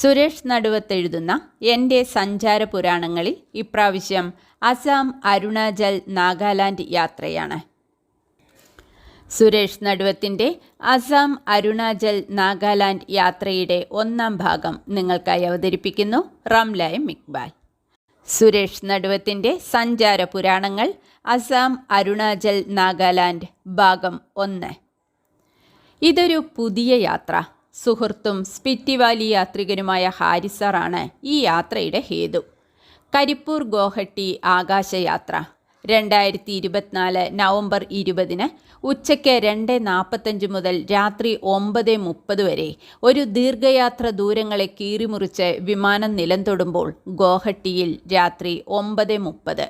സുരേഷ് നടുവത്ത് എഴുതുന്ന എന്റെ സഞ്ചാര പുരാണങ്ങളിൽ ഇപ്രാവശ്യം അസം അരുണാചൽ നാഗാലാൻഡ് യാത്രയാണ്. സുരേഷ് നടുവത്തിന്റെ അസം അരുണാചൽ നാഗാലാൻഡ് യാത്രയുടെ ഒന്നാം ഭാഗം നിങ്ങൾക്കായി അവതരിപ്പിക്കുന്നു റംലായ് മിക്ബാൽ. സുരേഷ് നടുവത്തിന്റെ സഞ്ചാര പുരാണങ്ങൾ അസം അരുണാചൽ നാഗാലാൻഡ് ഭാഗം ഒന്ന്. ഇതൊരു പുതിയ യാത്ര. സുഹൃത്തും സ്പിറ്റി വാലി യാത്രികനുമായ ഹാരിസറാണ് ഈ യാത്രയുടെ ഹേതു. കരിപ്പൂർ ഗോഹട്ടി ആകാശയാത്ര. രണ്ടായിരത്തി ഇരുപത്തിനാല് നവംബർ ഇരുപതിന് ഉച്ചയ്ക്ക് രണ്ട് നാൽപ്പത്തഞ്ച് മുതൽ രാത്രി ഒമ്പത് മുപ്പത് വരെ ഒരു ദീർഘയാത്ര ദൂരങ്ങളെ കീറിമുറിച്ച് വിമാനം നിലം തൊടുമ്പോൾ ഗോഹട്ടിയിൽ രാത്രി ഒമ്പത് മുപ്പത്.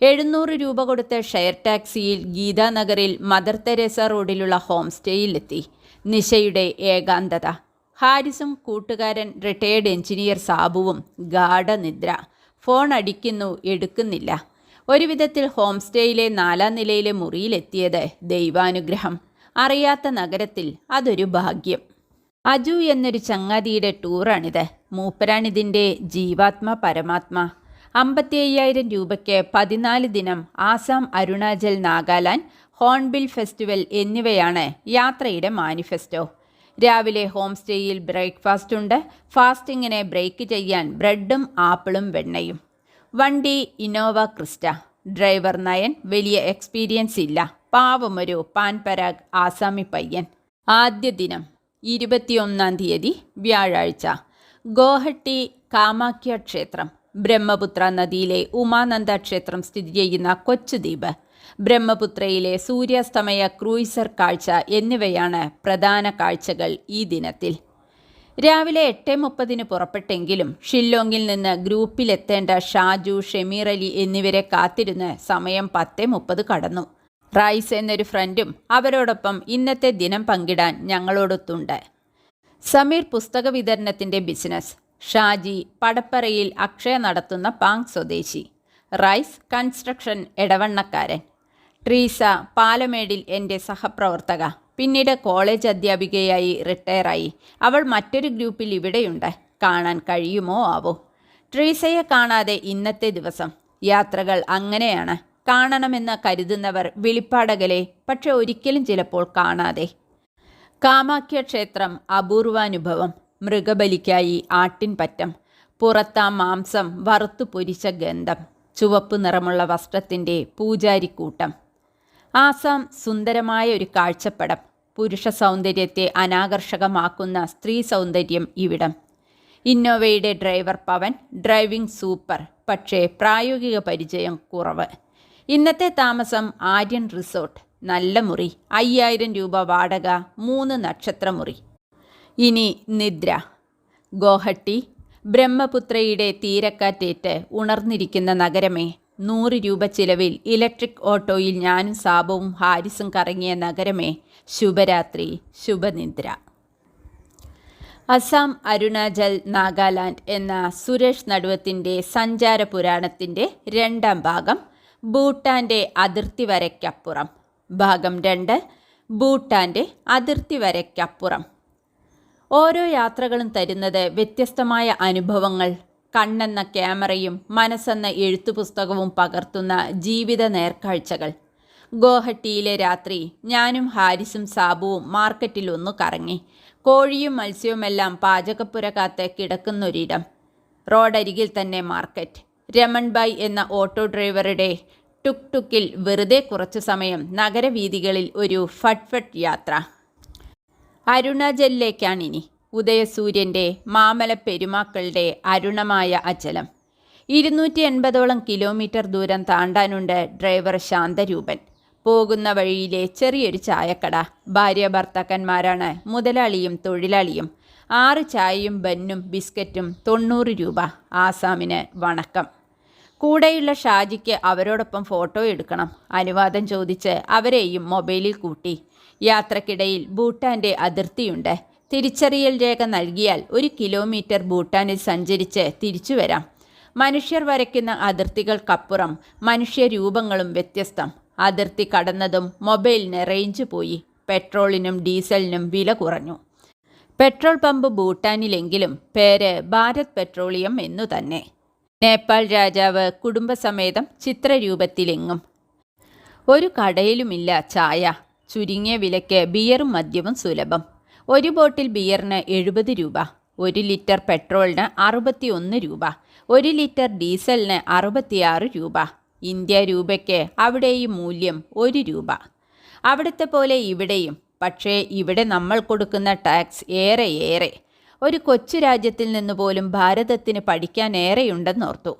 എഴുന്നൂറ് രൂപ കൊടുത്ത് ഷെയർ ടാക്സിയിൽ ഗീതാനഗറിൽ മദർ തെരേസ റോഡിലുള്ള ഹോം സ്റ്റേയിലെത്തി നിശയുടെ ഏകാന്തത. ഹാരിസും കൂട്ടുകാരൻ റിട്ടയേർഡ് എഞ്ചിനീയർ സാബുവും ഗാഠനിദ്ര. ഫോൺ അടിക്കുന്നു എടുക്കുന്നില്ല. ഒരു വിധത്തിൽ ഹോം സ്റ്റേയിലെ നാലാം നിലയിലെ മുറിയിലെത്തിയത് ദൈവാനുഗ്രഹം. അറിയാത്ത നഗരത്തിൽ അതൊരു ഭാഗ്യം. അജു എന്നൊരു ചങ്ങാതിയുടെ ടൂറാണിത്. മൂപ്പരാണിതിന്റെ ജീവാത്മ പരമാത്മ. അമ്പത്തി അയ്യായിരം രൂപയ്ക്ക് പതിനാല് ദിനം ആസാം അരുണാചൽ നാഗാലാൻഡ് ഹോൺബിൽ ഫെസ്റ്റിവൽ എന്നിവയാണ് യാത്രയുടെ മാനിഫെസ്റ്റോ. രാവിലെ ഹോം സ്റ്റേയിൽ ബ്രേക്ക്ഫാസ്റ്റ് ഉണ്ട്. ഫാസ്റ്റിങ്ങിനെ ബ്രേക്ക് ചെയ്യാൻ ബ്രെഡും ആപ്പിളും വെണ്ണയും. വണ്ടി ഇന്നോവ ക്രിസ്റ്റ. ഡ്രൈവർ നയൻ വലിയ എക്സ്പീരിയൻസ് ഇല്ല. പാവമൊരു പാൻ പരാഗ് ആസാമി പയ്യൻ. ആദ്യ ദിനം ഇരുപത്തിയൊന്നാം തീയതി വ്യാഴാഴ്ച. ഗോഹട്ടി കാമാഖ്യ ക്ഷേത്രം. ബ്രഹ്മപുത്ര നദിയിലെ ഉമാനന്ദ ക്ഷേത്രം സ്ഥിതി ചെയ്യുന്ന കൊച്ചുദ്വീപ് ബ്രഹ്മപുത്രയിലെ സൂര്യാസ്തമയ ക്രൂയിസർ കാഴ്ച എന്നിവയാണ് പ്രധാന കാഴ്ചകൾ ഈ ദിനത്തിൽ. രാവിലെ എട്ട് മുപ്പതിന് പുറപ്പെട്ടെങ്കിലും ഷില്ലോങ്ങിൽ നിന്ന് ഗ്രൂപ്പിലെത്തേണ്ട ഷാജു ഷെമീർ അലി എന്നിവരെ കാത്തിരുന്ന് സമയം പത്ത് മുപ്പത് കടന്നു. റൈസ് എന്നൊരു ഫ്രണ്ടും അവരോടൊപ്പം ഇന്നത്തെ ദിനം പങ്കിടാൻ ഞങ്ങളോടൊത്തുണ്ട്. സമീർ പുസ്തക വിതരണത്തിന്റെ ബിസിനസ്. ഷാജി പടപ്പറയിൽ അക്ഷയ നടത്തുന്ന പാങ് സ്വദേശി. റൈസ് കൺസ്ട്രക്ഷൻ ഇടവണ്ണക്കാരൻ ട്രീസ പാലമേടിൽ എന്റെ സഹപ്രവർത്തക. പിന്നീട് കോളേജ് അധ്യാപികയായി റിട്ടയറായി. അവൾ മറ്റൊരു ഗ്രൂപ്പിൽ ഇവിടെയുണ്ട്. കാണാൻ കഴിയുമോ ആവോ? ട്രീസയെ കാണാതെ ഇന്നത്തെ ദിവസം. യാത്രകൾ അങ്ങനെയാണ്. കാണണമെന്ന് കരുതുന്നവർ വിളിപ്പാടകലെ പക്ഷെ ഒരിക്കലും ചിലപ്പോൾ കാണാതെ. കാമാഖ്യ ക്ഷേത്രം അപൂർവാനുഭവം. മൃഗബലിക്കായി ആട്ടിൻപറ്റം പുറത്താ മാംസം വറുത്തു പൊരിച്ച ഗന്ധം ചുവപ്പ് നിറമുള്ള വസ്ത്രത്തിന്റെ പൂജാരിക്കൂട്ടം. ആസാം സുന്ദരമായ ഒരു കാഴ്ചപ്പടം പുരുഷ സൗന്ദര്യത്തെ അനാകർഷകമാക്കുന്ന സ്ത്രീ സൗന്ദര്യം ഇവിടം. ഇന്നോവയുടെ ഡ്രൈവർ പവൻ ഡ്രൈവിംഗ് സൂപ്പർ പക്ഷേ പ്രായോഗിക പരിചയം കുറവ്. ഇന്നത്തെ താമസം ആര്യൻ റിസോർട്ട് നല്ല മുറി അയ്യായിരം രൂപ വാടക മൂന്ന് നക്ഷത്ര മുറി ഇനി നിദ്ര. ഗോഹട്ടി ബ്രഹ്മപുത്രയുടെ തീരക്കാറ്റേറ്റ് ഉണർന്നിരിക്കുന്ന നഗരമേ. നൂറ് രൂപ ചിലവിൽ ഇലക്ട്രിക് ഓട്ടോയിൽ ഞാനും സാബവും ഹാരിസും കറങ്ങിയ നഗരമേ. ശുഭരാത്രി ശുഭനിദ്ര. അസം അരുണാചൽ നാഗാലാൻഡ് എന്ന സുരേഷ് നടുവത്തിന്റെ സഞ്ചാര പുരാണത്തിന്റെ രണ്ടാം ഭാഗം ഭൂട്ടാന്റെ അതിർത്തി വരയ്ക്കപ്പുറം. ഭാഗം രണ്ട് ഭൂട്ടാന്റെ അതിർത്തി വരയ്ക്കപ്പുറം. ഓരോ യാത്രകളും തരുന്നത് വ്യത്യസ്തമായ അനുഭവങ്ങൾ. കണ്ണെന്ന ക്യാമറയും മനസ്സെന്ന എഴുത്തുപുസ്തകവും പകർത്തുന്ന ജീവിത നേർക്കാഴ്ചകൾ. ഗോഹട്ടിയിലെ രാത്രി ഞാനും ഹാരിസും സാബുവും മാർക്കറ്റിൽ ഒന്ന് കറങ്ങി. കോഴിയും മത്സ്യവുമെല്ലാം പാചകപ്പുര കാത്ത് കിടക്കുന്നൊരിടം. റോഡരികിൽ തന്നെ മാർക്കറ്റ്. രമൺബായ് എന്ന ഓട്ടോ ഡ്രൈവറുടെ ടുക് ടുക്കിൽ വെറുതെ കുറച്ചു സമയം നഗരവീഥികളിൽ ഒരു ഫട്ട് ഫട്ട് യാത്ര. അരുണാചലിലേക്കാണിനി. ഉദയസൂര്യന്റെ മാമല പെരുമാക്കളുടെ അരുണമായ അചലം. ഇരുന്നൂറ്റി എൺപതോളം കിലോമീറ്റർ ദൂരം താണ്ടാനുണ്ട് ഡ്രൈവർ ശാന്തരൂപൻ. പോകുന്ന വഴിയിലെ ചെറിയൊരു ചായക്കട. ഭാര്യ ഭർത്താക്കന്മാരാണ് മുതലാളിയും തൊഴിലാളിയും. ആറ് ചായയും ബന്നും ബിസ്ക്കറ്റും തൊണ്ണൂറ് രൂപ. ആസാമിന് വണക്കം. കൂടെയുള്ള ഷാജിക്ക് അവരോടൊപ്പം ഫോട്ടോ എടുക്കണം. അനുവാദം ചോദിച്ച് അവരെയും മൊബൈലിൽ കൂട്ടി. യാത്രക്കിടയിൽ ഭൂട്ടാന്റെ അതിർത്തിയുണ്ട്. തിരിച്ചറിയൽ രേഖ നൽകിയാൽ ഒരു കിലോമീറ്റർ ഭൂട്ടാനിൽ സഞ്ചരിച്ച് തിരിച്ചു വരാം. മനുഷ്യർ വരയ്ക്കുന്ന അതിർത്തികൾക്കപ്പുറം മനുഷ്യരൂപങ്ങളും വ്യത്യസ്തം. അതിർത്തി കടന്നതും മൊബൈലിന് റേഞ്ച് പോയി. പെട്രോളിനും ഡീസലിനും വില കുറഞ്ഞു. പെട്രോൾ പമ്പ് ഭൂട്ടാനിലെങ്കിലും പേര് ഭാരത് പെട്രോളിയം എന്നു തന്നെ. നേപ്പാൾ രാജാവ് കുടുംബസമേതം ചിത്രരൂപത്തിലെങ്ങും. ഒരു കടയിലുമില്ല ചായ. ചുരുങ്ങിയ വിലയ്ക്ക് ബിയറും മദ്യവും സുലഭം. ഒരു ബോട്ടിൽ ബിയറിന് എഴുപത് രൂപ ഒരു ലിറ്റർ പെട്രോളിന് അറുപത്തി ഒന്ന് രൂപ ഒരു ലിറ്റർ ഡീസലിന് അറുപത്തിയാറ് രൂപ. ഇന്ത്യ രൂപയ്ക്ക് അവിടെ ഈ മൂല്യം ഒരു രൂപ. അവിടുത്തെ പോലെ ഇവിടെയും പക്ഷേ ഇവിടെ നമ്മൾ കൊടുക്കുന്ന ടാക്സ് ഏറെ ഏറെ ഒരു കൊച്ചു രാജ്യത്തിൽ നിന്ന് പോലും ഭാരതത്തിന് പഠിക്കാൻ ഏറെയുണ്ടെന്നോർത്തു.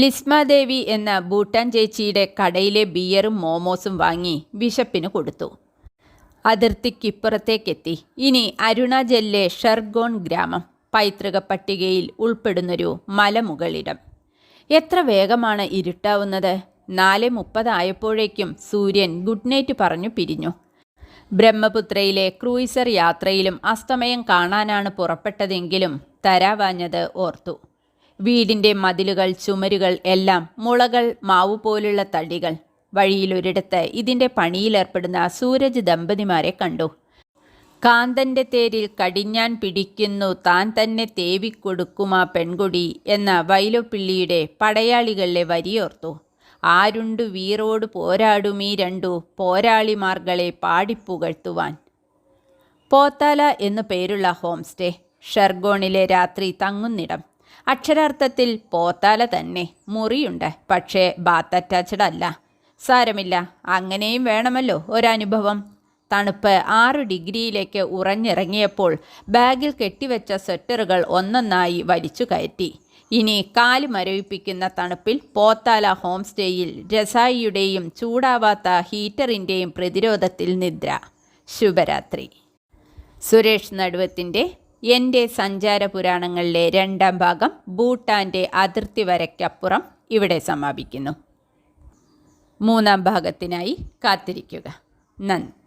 ലിസ്മാദേവി എന്ന ഭൂട്ടാൻ ചേച്ചിയുടെ കടയിലെ ബിയറും മോമോസും വാങ്ങി ബിഷപ്പിന് കൊടുത്തു. അതിർത്തിക്കിപ്പുറത്തേക്കെത്തി. ഇനി അരുണാചലിലെ ഷെർഗോൺ ഗ്രാമം പൈതൃക പട്ടികയിൽ ഉൾപ്പെടുന്നൊരു മലമുകളിടം. എത്ര വേഗമാണ് ഇരുട്ടാവുന്നത്? നാല് മുപ്പതായപ്പോഴേക്കും സൂര്യൻ ഗുഡ് നൈറ്റ് പറഞ്ഞു പിരിഞ്ഞു. ബ്രഹ്മപുത്രയിലെ ക്രൂയിസർ യാത്രയിലും അസ്തമയം കാണാനാണ് പുറപ്പെട്ടതെങ്കിലും തരാവാഞ്ഞത് ഓർത്തു. വീടിന്റെ മതിലുകൾ ചുമരുകൾ എല്ലാം മുളകൾ മാവ് പോലുള്ള തടികൾ. വഴിയിലൊരിടത്ത് ഇതിന്റെ പണിയിലേർപ്പെടുന്ന സൂരജ് ദമ്പതിമാരെ കണ്ടു. കാന്തന്റെ തേരിൽ കടിഞ്ഞാൻ പിടിക്കുന്നു താൻ തന്നെ തേവിക്കൊടുക്കുമാ പെൺകുടി എന്ന വൈലോപ്പിള്ളിയുടെ പടയാളികളിലെ വരിയോർത്തു. ആരുണ്ടു വീറോട് പോരാടുമീ രണ്ടു പോരാളിമാർകളെ പാടിപ്പുകഴ്ത്തുവാൻ. പോത്താല എന്നു പേരുള്ള ഹോംസ്റ്റേ. ഷെർഗോണിലെ രാത്രി തങ്ങുന്നിടം. അക്ഷരാർത്ഥത്തിൽ പോത്താല തന്നെ. മുറിയുണ്ട്. പക്ഷേ ബാത്ത് അറ്റാച്ച്ഡ് അല്ല സാരമില്ല. അങ്ങനെയും വേണമല്ലോ ഒരനുഭവം. തണുപ്പ് ആറ് ഡിഗ്രിയിലേക്ക് ഉറഞ്ഞിറങ്ങിയപ്പോൾ ബാഗിൽ കെട്ടിവെച്ച സ്വെറ്ററുകൾ ഒന്നൊന്നായി വലിച്ചു കയറ്റി. ഇനി കാൽ മരവിപ്പിക്കുന്ന തണുപ്പിൽ പോത്താല ഹോം സ്റ്റേയിൽ രസായിയുടെയും ചൂടാവാത്ത ഹീറ്ററിന്റെയും പ്രതിരോധത്തിൽ നിദ്ര. ശുഭരാത്രി. സുരേഷ് നടുവത്തിന്റെ എന്റെ സഞ്ചാര പുരാണങ്ങളിലെ രണ്ടാം ഭാഗം ഭൂട്ടാന്റെ അതിർത്തി വരയ്ക്കപ്പുറം ഇവിടെ സമാപിക്കുന്നു. മൂന്നാം ഭാഗത്തിനായി കാത്തിരിക്കുക. നന്ദി.